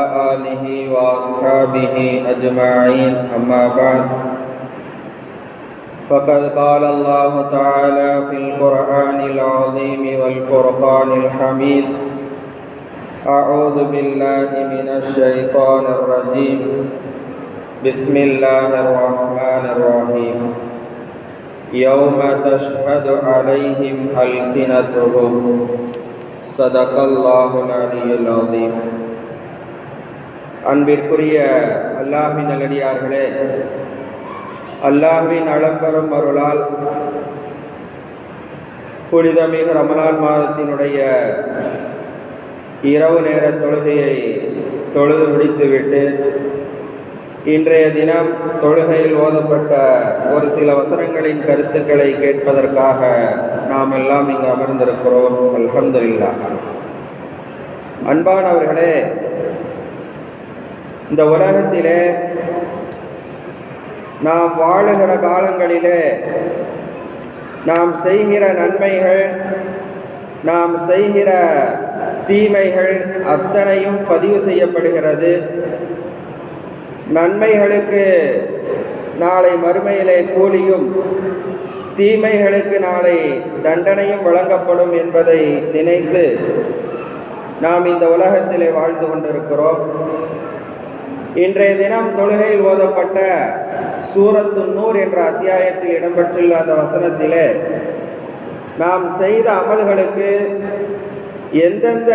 آله وأصحابه أجمعين أما بعد۔ فقد قال الله تعالى في القرآن العظيم والفرقان الحميد أعوذ بالله من الشيطان الرجيم بسم الله الرحمن الرحيم يوم تشهد عليهم ألسنتهم صدق الله العلي العظيم அன்பிற்குரிய அல்லாஹின் நல்லடியார்களே அல்லாஹின் அளம்பெறும் அருளால் புனிதமிகு ரமலான் மாதத்தினுடைய இரவு நேர தொழுகையை தொழுது முடித்துவிட்டு இன்றைய தினம் தொழுகையில் ஓதப்பட்ட ஒரு சில வசனங்களின் கருத்துக்களை கேட்பதற்காக நாம் எல்லாம் இங்கு அமர்ந்திருக்கிறோம். அல்ஹம்துலில்லா அன்பானவர்களே இந்த உலகத்திலே நாம் வாழுகிற காலங்களிலே நாம் செய்கிற நன்மைகள் நாம் செய்கிற தீமைகள் அத்தனையும் பதிவு செய்யப்படுகிறது. நன்மைகளுக்கு நாளை மறுமையிலே கூலியும் தீமைகளுக்கு நாளை தண்டனையும் வழங்கப்படும் என்பதை நினைத்து நாம் இந்த உலகத்திலே வாழ்ந்து கொண்டிருக்கிறோம். இன்றைய தினம் தொழுகையில் ஓதப்பட்ட சூரத்து நூர் என்ற அத்தியாயத்தில் இடம்பெற்றுள்ள அந்த வசனத்திலே நாம் செய்த அமல்களுக்கு எந்தெந்த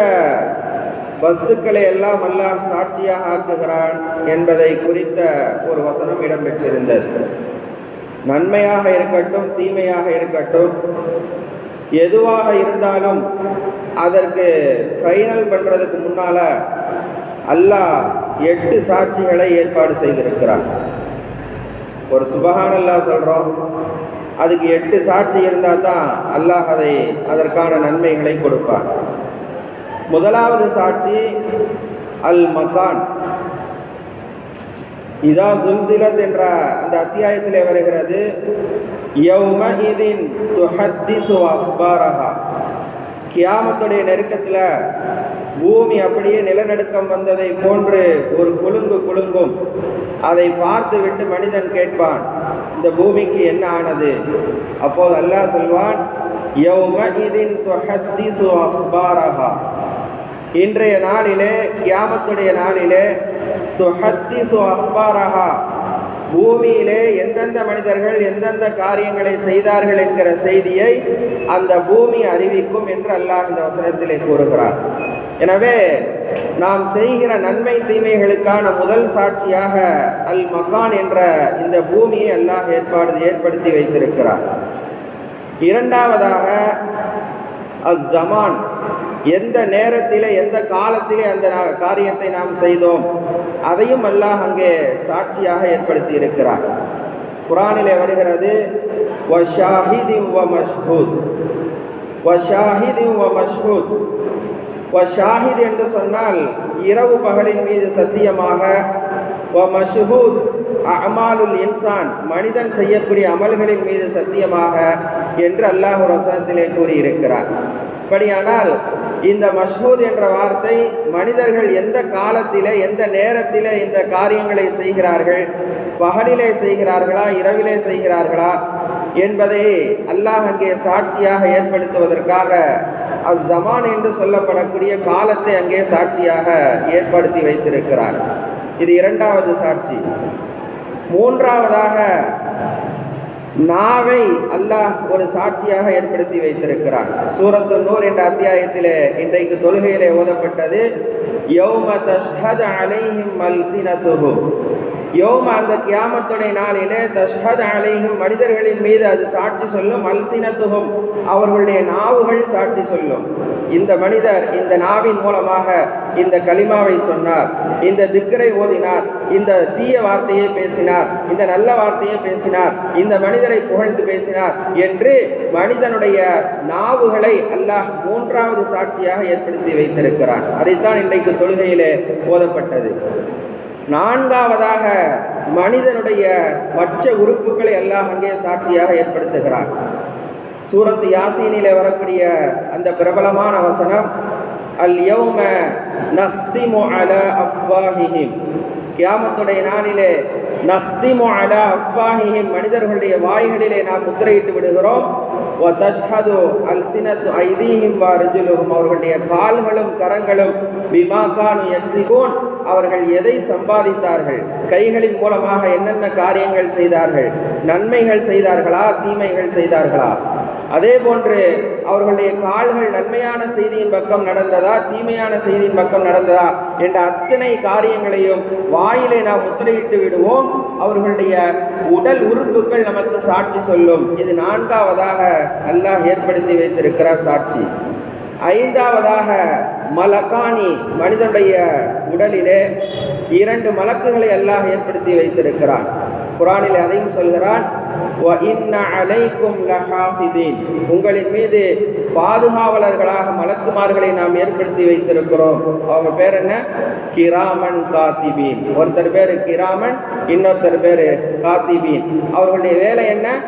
வஸ்துக்களை எல்லாம் எல்லாம் சாட்சியாக ஆக்குகிறான் என்பதை குறித்த ஒரு வசனம் இடம்பெற்றிருந்தது. நன்மையாக இருக்கட்டும் தீமையாக இருக்கட்டும் எதுவாக இருந்தாலும் அதற்கு ஃபைனல் பண்ணுறதுக்கு முன்னால் அல்லாஹ் எட்டு சாட்சிகளை ஏற்பாடு செய்திருக்கிறார். ஒரு சுபகான் அல்லாஹ் சொல்கிறோம் அதுக்கு எட்டு சாட்சி இருந்தால் தான் அல்லாஹ் அதை அதற்கான நன்மைகளை கொடுப்பார். முதலாவது சாட்சி அல் மகான் இதா சுல்சிலத் என்ற அந்த அத்தியாயத்திலே வருகிறது யௌம இதின் துஹத்தி சுவாஸ்பாரஹா கியாமத்துடைய நெருக்கத்தில் பூமி அப்படியே நிலநடுக்கம் வந்ததை போன்று ஒரு குலுங்கு குலுங்கும். அதை பார்த்து விட்டு மனிதன் கேட்பான் இந்த பூமிக்கு என்ன ஆனது? அப்போது அல்லாஹ் சொல்வான் இன்றைய நாளிலே கியாமத்துடைய நாளிலே துஹத்திசு அஹ்பாரஹா பூமியிலே எந்தெந்த மனிதர்கள் எந்தெந்த காரியங்களை செய்தார்கள் என்கிற செய்தியை அந்த பூமி அறிவிக்கும் என்று அல்லாஹ் இந்த வசனத்திலே கூறுகிறார். எனவே நாம் செய்கிற நன்மை தீமைகளுக்கான முதல் சாட்சியாக அல் மகான் என்ற இந்த பூமியை அல்லாஹ் ஏற்பாடு ஏற்படுத்தி வைத்திருக்கிறார். இரண்டாவதாக அஸ்ஸமான் எந்த நேரத்திலே எந்த காலத்திலே அந்த காரியத்தை நாம் செய்தோம் அதையும் அல்லாஹ் அங்கே சாட்சியாக ஏற்படுத்தி இருக்கிறார் குரானிலே வருகிறது வஷாஹிதி வ மஷ்ஹூத். மஷ்ஹூத். வஷாஹித் என்று சொன்னால் இரவு பகலின் மீது சத்தியமாக வ மஷ்ஹூத். அமாலுல் இன்சான். மனிதன் செய்யக்கூடிய அமல்களின் மீது சத்தியமாக என்று அல்லாஹ் வசனத்திலே கூறியிருக்கிறார். அப்படியானால் இந்த மஷ்ஹூத் என்ற வார்த்தை மனிதர்கள் எந்த காலத்தில் எந்த நேரத்தில் இந்த காரியங்களை செய்கிறார்கள்? பகலிலே செய்கிறார்களா இரவிலே செய்கிறார்களா என்பதை அல்லாஹ் அங்கே சாட்சியாக ஏற்படுத்துவதற்காக அஸ்ஸமான் என்று சொல்லப்படக்கூடிய காலத்தை அங்கே சாட்சியாக ஏற்படுத்தி வைத்திருக்கிறார். இது இரண்டாவது சாட்சி. மூன்றாவதாக நாவை அல்லாஹ் ஒரு சாட்சியாக ஏற்படுத்தி வைத்திருக்கிறார் சூரத்து நூர் என்ற அத்தியாயத்திலே இன்றைக்கு தொழுகையிலே ஓதப்பட்டது யௌம தஷ்ஹத் அலைஹிம் அல்சினத்துஹும் யோம அந்த கியாமத்துடைய நாளிலே தஷ்ஹத் அலைஹிம் மனிதர்களின் மீது அது சாட்சி சொல்லும் அல்சினத்துகும் அவர்களுடைய நாவுகள் சாட்சி சொல்லும். இந்த மனிதர் இந்த நாவின் மூலமாக இந்த கலிமாவை சொன்னார். இந்த திக்கரை ஓதினார். இந்த தீய வார்த்தையை பேசினார். இந்த நல்ல வார்த்தையை பேசினார். இந்த மனிதரை புகழ்ந்து பேசினார் என்று மனிதனுடைய நாவுகளை அல்லாஹ் மூன்றாவது சாட்சியாக ஏற்படுத்தி வைத்திருக்கிறான். அதைத்தான் இன்றைக்கு தொழுகையிலே ஓதப்பட்டது. நான்காவதாக மனிதனுடைய மற்ற உறுப்புகளை எல்லாம் அங்கே சாட்சியாக ஏற்படுத்துகிறான். சூரத்து யாசீனிலே வரக்கூடிய அந்த பிரபலமான வசனம் அல் யௌம நஸ்திமு அலா அஃப்வாஹிஹிம் கியாமத்துடைய நாளிலே நஸ்திமு அலா அஃப்வாஹிஹிம் மனிதர்களுடைய வாய்களிலே நாம் முத்திரையிட்டு விடுகிறோம். வ தஷ்ஹது அல்சினத்து ஐதீஹிம் வ ரிஜுலுஹும் அவர்களுடைய கால்களும் கரங்களும் பிமா கானு யக்ஸிபூன் அவர்கள் எதை சம்பாதித்தார்கள்? கைகளின் மூலமாக என்னென்ன காரியங்கள் செய்தார்கள்? நன்மைகள் செய்தார்களா? தீமைகள் செய்தார்களா? அதே போன்று அவர்களுடைய கால்கள் நன்மையான செய்தியின் பக்கம் நடந்ததா தீமையான செய்தியின் பக்கம் நடந்ததா என்ற அத்தனை காரியங்களையும் வாயிலே நாம் முத்திரையிட்டு விடுவோம். அவர்களுடைய உடல் உறுப்புகள் நமக்கு சாட்சி சொல்லும். இது நான்காவதாக அல்லாஹ் ஏற்படுத்தி வைத்திருக்கிறார் சாட்சி. ஐந்தாவதாக மலகானி மனிதனுடைய உடலிலே இரண்டு மலக்குகளை அல்லாஹ் ஏற்படுத்தி வைத்திருக்கிறான். குரானில் அதையும் சொல்கிறான் உங்களின் மீது பாதுகாவலர்களாக மலக்குமார்களை நாம் ஏற்படுத்தி வைத்திருக்கிறோம். அவங்க பேர் என்ன? கிராமன் காத்திபீன். ஒருத்தர் பேர் கிராமன் இன்னொருத்தர் பேர் காத்திபீன். அவர்களுடைய வேலை என்ன?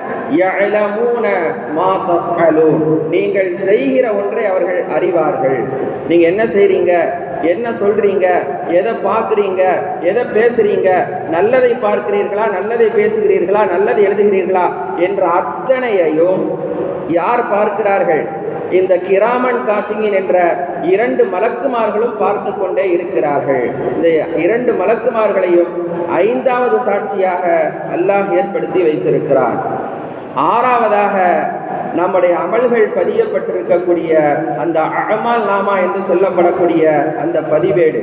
நீங்கள் செய்கிற ஒன்றை அவர்கள் அறிவார்கள். நீங்க என்ன செய்றீங்க? என்ன சொல்றீங்க? எதை பார்க்குறீங்க? எதை பேசுறீங்க? நல்லதை பார்க்கிறீர்களா? நல்லதை பேசுகிறீர்களா? நல்லதை எழுதுகிறீர்களா? என்ற அத்தனையையும் யார் பார்க்கிறார்கள்? இந்த கிராமன் காத்திங்கின் என்ற இரண்டு மலக்குமார்களும் பார்த்து கொண்டே இருக்கிறார்கள். இந்த இரண்டு மலக்குமார்களையும் ஐந்தாவது சாட்சியாக அல்லாஹ் ஏற்படுத்தி வைத்திருக்கிறான். ஆறாவதாக நம்முடைய அமல்கள் பதியப்பட்டிருக்கக்கூடிய அந்த அகமால் நாமா என்று சொல்லப்படக்கூடிய அந்த பதிவேடு.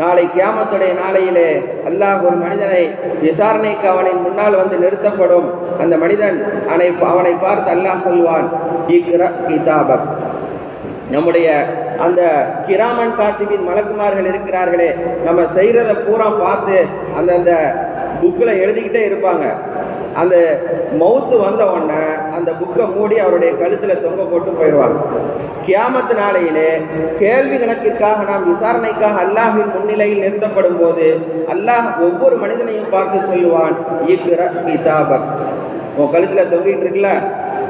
நாளை கியாமத்துடைய நாளையிலே அல்லாஹ் ஒரு மனிதனை விசாரணைக்கு அவனின் முன்னால் வந்து நிறுத்தப்படும். அந்த மனிதன் அவனை அவனை பார்த்து அல்லாஹ் சொல்வான் இக்ர கிதாபக். நம்முடைய அந்த கிராமன் காத்திபின் மலக்குமார்கள் இருக்கிறார்களே நம்ம செய்கிறத பூரா பார்த்து அந்தந்த புக்கில் எழுதிக்கிட்டே இருப்பாங்க. அந்த மவுத்து வந்த உடனே அந்த புக்கை மூடி அவருடைய கழுத்தில் தொங்க போட்டு போயிடுவாங்க. கியாமத்து நாளையிலே கேள்வி கணக்கிற்காக நாம் விசாரணைக்காக அல்லாஹின் முன்னிலையில் நிறுத்தப்படும் போது அல்லாஹ் ஒவ்வொரு மனிதனையும் பார்த்து சொல்லுவான் இக்ர கிதாபக். உன் கழுத்தில் தொங்கிட்டு இருக்குல்ல?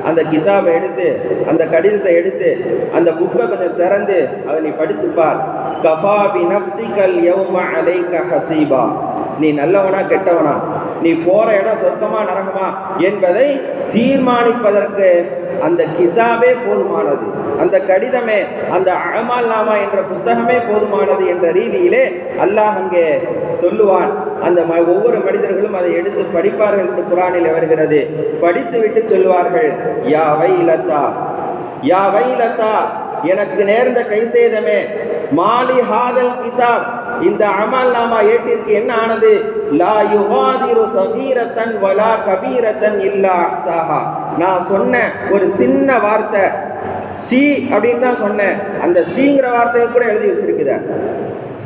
அந்த கிதாபை எடுத்து அந்த கடிதத்தை எடுத்து அந்த புக்கை கொஞ்சம் திறந்து அதை நீ படிச்சுப்பார் கஃபாபி கஃபா நப்சிகல் யௌம அலைக ஹசீபா. நீ நல்லவனா கெட்டவனா? நீ போற இடம் சொர்க்கமா நரகமா என்பதை தீர்மானிப்பதற்கு அந்த கிதாபே போதுமானது. அந்த கடிதமே அந்த அழமால் நாமா என்ற புத்தகமே போதுமானது என்ற ரீதியிலே அல்லாஹ் அங்கே சொல்லுவான். அந்த ம- ஒவ்வொரு மனிதர்களும் அதை எடுத்து படிப்பார்கள் என்று குரானில் வருகிறது. படித்து விட்டு சொல்வார்கள் யா வைலத்தா யா வைலத்தா எனக்கு நேர்ந்த கை சேதமே மாலி ஹாதல் கிதாப் இந்த அமல் நாமா ஏட்டிற்கு என்ன ஆனது? லா யுகாதிரு சகீரத்தன் வலா கபீரத்தன் இல்லா சாஹா நான் சொன்ன ஒரு சின்ன வார்த்தை சி அப்படின்னு தான் சொன்னேன். அந்த சீங்கிற வார்த்தையை கூட எழுதி வச்சிருக்குத.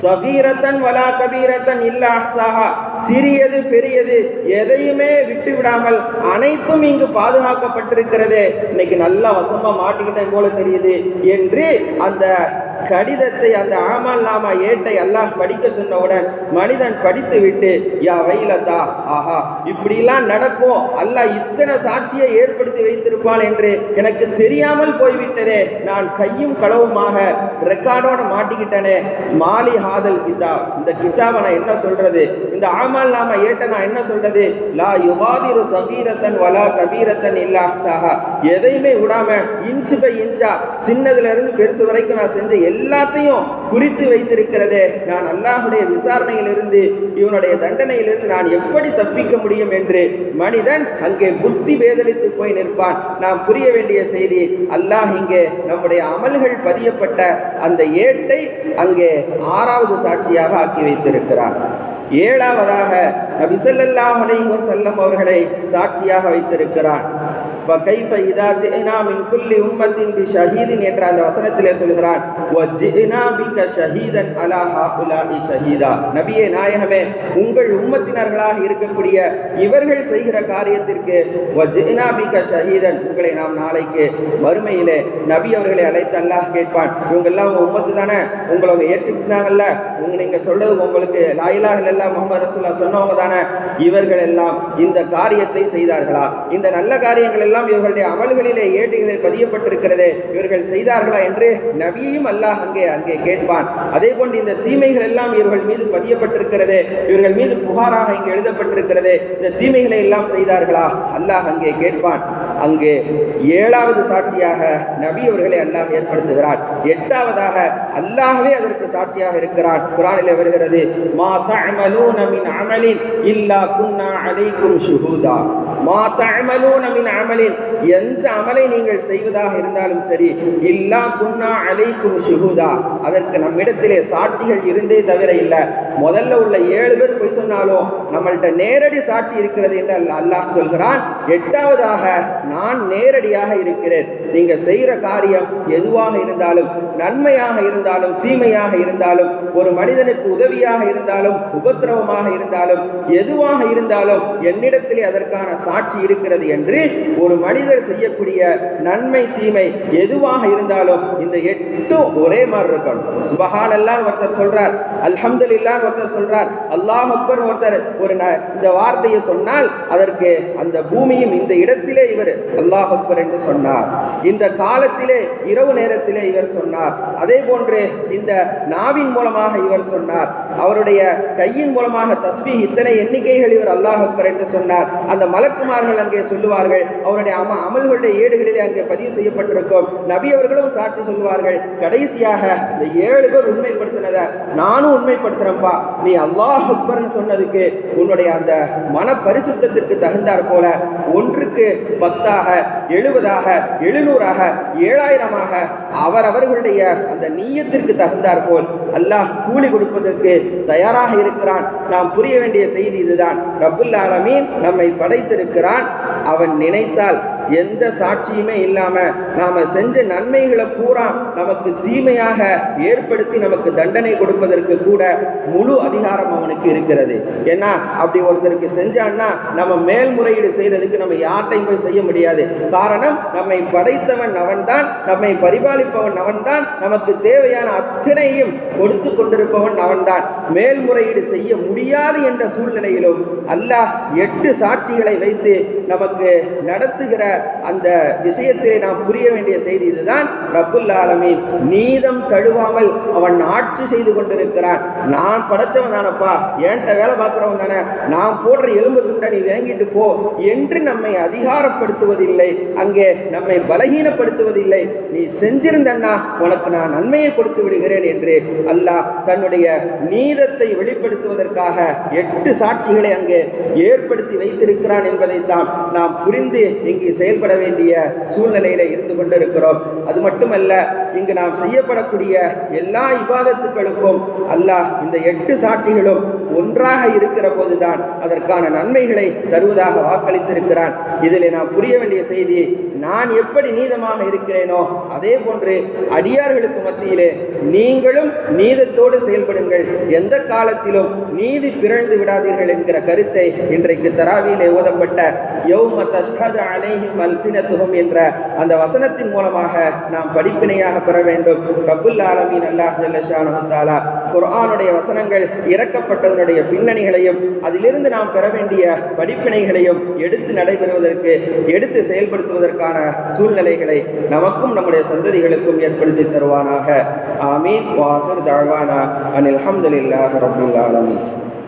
சபீரத்தன் வலா கபீரத்தன் இல்ல அஹ்சாஹா. சிறியது பெரியது எதையுமே விட்டு விடாமல் அனைத்தும் இங்கு பாதுகாக்கப்பட்டிருக்கிறதே. இன்னைக்கு நல்லா வசமா மாட்டிக்கிட்டேன் போல தெரியுது என்று அந்த கடிதத்தை அந்த ஆமால் நாமா ஏட்டை அல்லாஹ் படிக்க சொன்னவுடன் மனிதன் படித்து விட்டு யா வைலதா ஆஹா இப்படிலாம் நடக்கும் அல்லாஹ் இத்தனை சாட்சியை ஏற்படுத்தி வைத்திருப்பான் என்று எனக்கு தெரியாமல் போய்விட்டதே. நான் கையும் களவுமாக ரெக்கார்டோட மாட்டிக்கிட்டனே. மாலி ஹாதல் கிதா இந்த கிதாவை நான் என்ன சொல்றது? இந்த ஆமால் நாமா ஏட்டை நான் என்ன சொல்றது? லா யுவாதிரு சகீரத்தன் வலா கபீரத்தன் இல்லா சாஹா. எதையுமே விடாம இன்ச்சு பை இன்ச்சா சின்னதுல இருந்து பெருசு வரைக்கும் நான் செஞ்ச எல்லாத்தையும் குறித்து வைத்திருக்கிறதே. நான் அல்லாஹுடைய விசாரணையிலிருந்து இவனுடைய தண்டனையிலிருந்து நான் எப்படி தப்பிக்க முடியும் என்று மனிதன் அங்கே புத்தி பேதலித்து போய் நிற்பான். நாம் புரிய வேண்டிய செய்தி அல்லாஹ் இங்கே நம்முடைய அமல்கள் பதியப்பட்ட அந்த ஏட்டை அங்கே ஆறாவது சாட்சியாக ஆக்கி வைத்திருக்கிறார். ஏழாவதாக நபிசல்லாஹ் ஸல்லல்லாஹு அலைஹி அவர்களை சாட்சியாக வைத்திருக்கிறான் என்ற அந்த வசனத்திலே சொல்கிறான் உங்கள் உம்மத்தினர்களாக இருக்கக்கூடிய இவர்கள் செய்கிற காரியத்திற்கு ஷஹீதன் உங்களை நாம் நாளைக்கு வறுமையிலே நபி அவர்களை அழைத்து அல்லாஹ் கேட்பான். இவங்கெல்லாம் உங்கள் உம்மத்து தானே? உங்களை அவங்க ஏற்றுக்கிட்டாங்கல்ல? உங்க நீங்க சொல்றது உங்களுக்கு லாயிலாக எல்லாம் முகமது ரசூல்லா சொன்னவங்க தானே? இவர்கள் எல்லாம் இந்த காரியத்தை செய்தார்களா? இந்த நல்ல காரியங்கள் எல்லாம் இவர்களுடைய அமல்களிலே ஏடுகளில் பதியப்பட்டிருக்கிறது இவர்கள் செய்தார்களா என்று நபியையும் அல்லாஹ் அங்கே அங்கே கேட்பான். அதே போன்று இந்த தீமைகள் எல்லாம் இவர்கள் மீது பதியப்பட்டிருக்கிறது இவர்கள் மீது புகாராக இங்கே எழுதப்பட்டிருக்கிறது இந்த தீமைகளை எல்லாம் செய்தார்களா? அல்லாஹ் அங்கே கேட்பான். அங்கே ஏழாவது சாட்சியாக நபி அவர்களை அல்லாஹ் ஏற்படுத்துகிறார் எட்டாவதாக அல்லாஹ்வே அதற்கு சாட்சியாக இருக்கிறார் குரானிலே வருகிறது மா தஅமலூன மின் அமலின் இல்லா குன்னா அலைக்கும் ஷுஹூதா. மா தஅமலூன மின் அமலின் எந்த அமலை நீங்கள் செய்வதாக இருந்தாலும் சரி இல்லா குன்னா அலைக்கும் ஷுஹூதா. அதற்கு நம்மிடத்திலே சாட்சிகள் இருந்தே தவிர இல்லை. முதல்ல உள்ள ஏழு பேர் போய் சொன்னாலும் நம்மள்கிட்ட நேரடி சாட்சி இருக்கிறது என்று அல்லாஹ் சொல்கிறான். எட்டாவதாக நான் நேரடியாக இருக்கிறேன். நீங்க செய்யற காரியம் எதுவாக இருந்தாலும் நன்மையாக இருந்தாலும் தீமையாக இருந்தாலும் ஒரு மனிதனுக்கு உதவியாக இருந்தாலும் உபத்திரவமாக இருந்தாலும் எதுவாக இருந்தாலும் என்னிடத்திலே அதற்கான சாட்சி இருக்கிறது என்று ஒரு மனிதர் செய்யக்கூடிய நன்மை தீமை எதுவாக இருந்தாலும் இந்த எட்டும் ஒரே மாதிரி இருக்கணும். சுபஹான் அல்லாஹ் ஒருத்தர் சொல்றார். அல்ஹம்துலில்லாஹ் ஒருத்தர் சொல்றார். அல்லாஹ் அக்பர் ஒருத்தர் ஒரு ந- இந்த வார்த்தையை சொன்னால் அதற்கு அந்த பூமியும் இந்த இடத்திலே இவர் அல்லாஹ் அக்பர் என்று சொன்னார். இந்த காலத்திலே இரவு நேரத்திலே இவர் சொன்னார். அதே போன்று இந்த நாவின் மூலமாக இவர் சொன்னார். அவருடைய கையின் மூலமாக தஸ்மி இத்தனை எண்ணிக்கைகள் இவர் அல்லாஹ் அக்பர் என்று சொன்னார். அந்த மலக்குமார்கள் அங்கே சொல்லுவார்கள் அவருடைய அம அமல்களுடைய ஏடுகளிலே அங்கே பதிவு செய்யப்பட்டிருக்கும். நபி அவர்களும் சாட்சி சொல்லுவார்கள் கடைசியாக இந்த ஏழு பேர் உண்மைப்படுத்தினதை நானும் உண்மைப்படுத்துறேன்ப்பா நீ அல்லாஹ் அக்பர்னு சொன்னதுக்கு உன்னுடைய அந்த மன பரிசுத்தத்திற்கு தகுந்தாற் போல ஒன்றுக்கு பத்தாக எழுபதாக எழுநூறாக ஏழாயிரமாக அவரவர்களுடைய அந்த நீயத்திற்கு தகுந்தாற் போல் அல்லாஹ் கூலி கொடுப்பதற்கு தயாராக இருக்கிறான். நாம் புரிய வேண்டிய செய்தி இதுதான். ரப்புல் ஆலமீன் நம்மை படைத்திருக்கிறான். அவன் நினைத்தால் எந்த சாட்சியுமே இல்லாம நாம செஞ்ச நன்மைகளை பூரா நமக்கு தீமையாக ஏற்படுத்தி நமக்கு தண்டனை கொடுப்பதற்கு கூட முழு அதிகாரம் அவனுக்கு இருக்கிறது. ஏன்னா அப்படி ஒருத்தருக்கு செஞ்சான்னா நம்ம மேல்முறையீடு செய்யறதுக்கு நம்ம யார்ட்டையும் போய் செய்ய முடியாது. காரணம் நம்மை படைத்தவன் அவன்தான் நம்மை பரிபாலிப்பவன் அவன்தான் நமக்கு தேவையான அத்தனையும் கொடுத்து கொண்டிருப்பவன் அவன்தான். மேல்முறையீடு செய்ய முடியாது என்ற சூழ்நிலையிலும் அல்லாஹ் எட்டு சாட்சிகளை வைத்து நமக்கு நடத்துகிற அந்த விஷயத்திலே நாம் புரிய வேண்டிய செய்தி இதுதான். ரப்புல் ஆலமீன். நீதம் தழுவாமல் அவன் ஆட்சி செய்து கொண்டிருக்கிறான். நான் படைச்சவன் தானப்பா. என்கிட்ட வேலை பார்க்குறவன் தானே. நான் போடுற எலும்பு துண்டை நீ வாங்கிட்டு போ என்று நம்மை அதிகாரப்படுத்துவதில்லை. அங்கே நம்மை பலகீனப்படுத்துவதில்லை. நீ செஞ்சிருந்தன்னா உனக்கு நான் நன்மையை கொடுத்து விடுகிறேன் என்று அல்லாஹ் தன்னுடைய நீதத்தை வெளிப்படுத்துவதற்காக எட்டு சாட்சிகளை அங்கே ஏற்படுத்தி வைத்திருக்கிறான் என்பதைத்தான் நாம் புரிந்து இங்கு செயல்பட வேண்டிய சூழ்நிலையில இருந்து கொண்டிருக்கிறோம். அது மட்டுமல்ல இங்கு நாம் செய்யப்படக்கூடிய எல்லா இபாதத்துக்களுக்கும் அல்லாஹ் இந்த எட்டு சாட்சிகளும் ஒன்றாக இருக்கிற போதுதான் அதற்கான நன்மைகளை தருவதாக வாக்களித்திருக்கிறான். இதில் நாம் புரிய வேண்டிய செய்தி நான் எப்படி நீதமாக இருக்கிறேனோ அதே போன்று அடியார்களுக்கு மத்தியிலே நீங்களும் நீதத்தோடு செயல்படுங்கள். எந்த காலத்திலும் நீதி பிறழ்ந்து விடாதீர்கள் என்கிற கருத்தை இன்றைக்கு தராவியிலே ஓதப்பட்ட யௌம தஷ்ஹது அலைஹிம் அல்சினத்துஹும் என்ற அந்த வசனத்தின் மூலமாக நாம் படிப்பினையாக பெற வேண்டும் ரபுல் ஆலமீன் அல்லாஹ் ஜல்லஷானஹு தஆலா குர்ஆனுடைய வசனங்கள் இறக்கப்பட்டதனுடைய பின்னணிகளையும் அதிலிருந்து நாம் பெற வேண்டிய படிப்பினைகளையும் எடுத்து நடைபெறுவதற்கு எடுத்து செயல்படுத்துவதற்கான சூழ்நிலைகளை நமக்கும் நம்முடைய சந்ததிகளுக்கும் ஏற்படுத்தி தருவானாக. ஆமீன். வாஹிர் தாழ்வானா அனில் அஹமதுல்லாஹ் ரபுல் ஆலமீன்.